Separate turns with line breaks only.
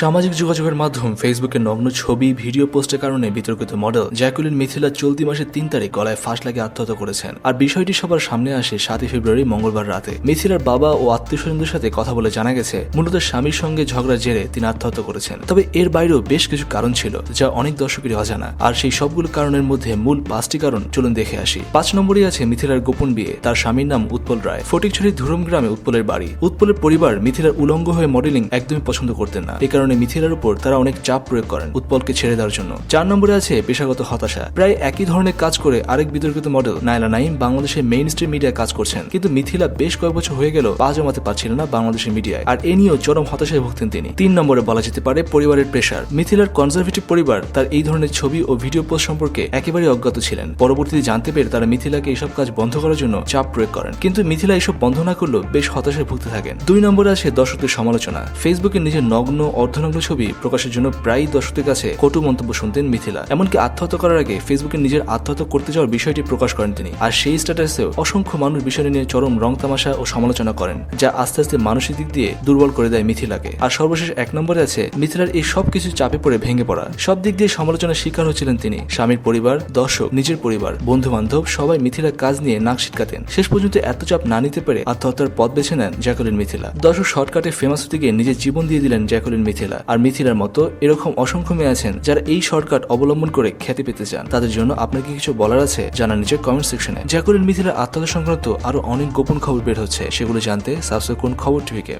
সামাজিক যোগাযোগের মাধ্যম ফেসবুকে নগ্ন ছবি, ভিডিও পোস্টের কারণে বিতর্কিত মডেল, জ্যাকুলিন মিথিলা চলতি মাসের তিন তারিখ গলায় ফাঁস লাগে আত্মহত্যা করেছেন। আর বিষয়টি সবার সামনে আসে সাতই ফেব্রুয়ারি, মঙ্গলবার রাতে। মিথিলার বাবা ও আত্মীয় স্বজনদের সাথে কথা বলে জানা গেছে, মূলত স্বামীর সঙ্গে ঝগড়া জেরে তিনি আত্মহত্যা করেছেন। তবে এর বাইরেও বেশ কিছু কারণ ছিল, যা অনেক দর্শকেরই অজানা। আর সেই সবগুলো কারণের মধ্যে মূল পাঁচটি কারণ চলুন দেখে আসি। পাঁচ নম্বরই আছে মিথিলার গোপন বিয়ে, তার স্বামীর নাম উৎপল রায়। ফটিকছড়ি ধুরম গ্রামে উৎপলের বাড়ি। উৎপলের পরিবার মিথিলার উলঙ্গ হয়ে মডেলিং একদমই পছন্দ করতেন না। এ কারণে মিথিলার উপর তারা অনেক চাপ প্রয়োগ করেন উৎপলকে ছেড়ে দেওয়ার জন্য। চার নম্বরে আছে পেশাগত হতাশা। প্রায় একই ধরনের কাজ করে আরেক বিতর্কিত মডেল নাইলা নাইম বাংলাদেশের মেইন স্ট্রিম মিডিয়ায় কাজ করছেন। কিন্তু মিথিলা বেশ কয়েক বছর হয়ে গেল পা জমাতে পারছিল না বাংলাদেশের মিডিয়ায় আর এ নিয়েও চরম হতাশায় ভুগতেন তিনি। তিন নম্বরে বলা যেতে পারে পরিবারের প্রেশার মিথিলার কনজারভেটিভ পরিবার তার এই ধরনের ছবি ও ভিডিও পোস্ট সম্পর্কে একেবারে অজ্ঞাত ছিলেন। পরবর্তীতে জানতে পেরে তারা মিথিলাকে এইসব কাজ বন্ধ করার জন্য চাপ প্রয়োগ করেন। কিন্তু মিথিলা এসব বন্ধ না করলেও বেশ হতাশায় ভুগতে থাকেন। দুই নম্বরে আছে দর্শকদের সমালোচনা। ফেসবুকে নিজের নগ্ন অর্ধনগ্ন ছবি প্রকাশের জন্য প্রায় দর্শকদের কাছে কটু মন্তব্য শুনতেন মিথিলা। এমনকি আত্মহত্যা করার আগে ফেসবুকে নিজের আত্মহত্যা করতে যাওয়ার বিষয়টি প্রকাশ করেন তিনি। আর সেই স্ট্যাটাসেও অসংখ্য মানুষ বিষয়টি নিয়ে চরম রং তামাশা ও সমালোচনা করেন, যা আস্তে আস্তে মানসিক দিক দিয়ে দুর্বল করে দেয় মিথিলাকে। আর সর্বশেষ এক নম্বরে আছে, মিথিলার এই সব কিছু চাপে পড়ে ভেঙে পড়া। সব দিক দিয়ে সমালোচনার শিকার হচ্ছিলেন তিনি। স্বামীর পরিবার, দর্শক, নিজের পরিবার বন্ধু বান্ধব সবাই মিথিলার কাজ নিয়ে নাক ছিটকাতেন। শেষ পর্যন্ত এত চাপ না নিতে পেরে আত্মহত্যার পথ বেছে নেন জ্যাকলিন মিথিলা। দর্শক শর্টকাটে ফেমাস হতে গিয়ে নিজের জীবন দিয়ে দিলেন জ্যাকলিন মিথিলা। আর মিথিলার মতো এরকম অসংখ্য মেয়ে আছেন যারা এই শর্টকাট অবলম্বন করে খ্যাতি পেতে চান। তাদের জন্য আপনাকে কিছু বলার আছে? জানা নিচের কমেন্ট সেকশনে জ্যাকুলিন মিথিলার আত্মহত্যা সংক্রান্ত আরও অনেক গোপন খবর বের হচ্ছে। সেগুলো জানতে সাবস্ক্রাইব করুন খবর টিভিকে